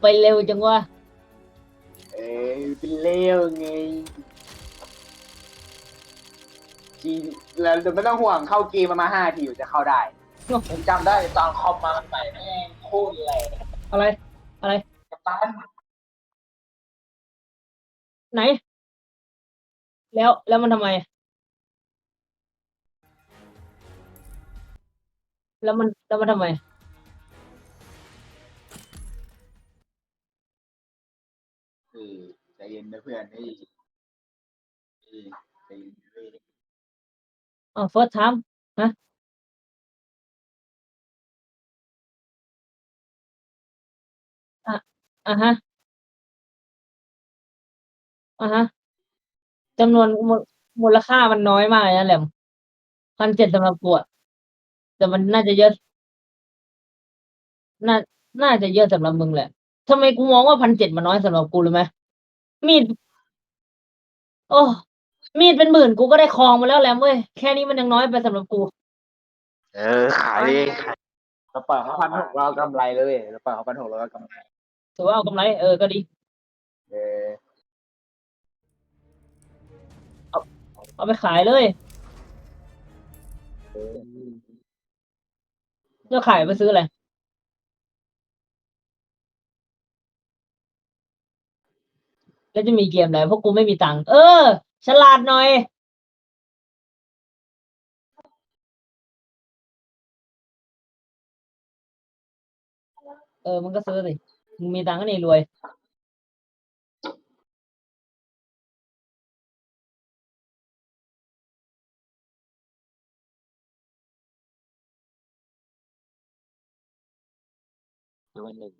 ไปเร็วจังวะ เอ้ยเป็นเลวไงจีแล้วเดี๋ยวไม่ต้องห่วงเข้าเกมมามาห้าทีอยู่จะเข้าได้ผมจำได้ตอนคอมมาใหม่แม่งโคตรแรงอะไร อะไร กัปตันไหน แล้วแล้วมันทำไม แล้วมันแล้วมันทำไม เออใจเย็นนะเพื่อนเฮ้ยเออใจเย็นเว้ยอ๋อ first time ฮะ อะอะฮะ อะฮะจำนวนมูลมูลค่ามันน้อยมากเลยนะแหลมพันเจ็ดสำหรับกูอะแต่มันน่าจะเยอะ น่า น่าจะเยอะสำหรับมึงแหละ ทำไมกูมองว่าพันเจ็ดมันน้อยสำหรับกูรู้ไหมมีด โอ้มีดเป็นหมื่นกูก็ได้คลองมาแล้วแหลมเว้ยแค่นี้มันยังน้อยไปสำหรับกู เออขายดิขายเราปล่อยเขาพันหกเรากำไรเลยเว้ยเราปล่อยเขาพันหกเราก็กำไรถือว่าเอากำไรเออก็ดี เออเอาไปขายเลยเออจะขายไปซื้ออะไร แล้วจะมีเกมอะไรเพราะกูไม่มีตังค์เออ ฉลาดหน่อยเออ มันก็ซื้อสิมึงมีตังค์ก็นี่รวย วันหนึ่ง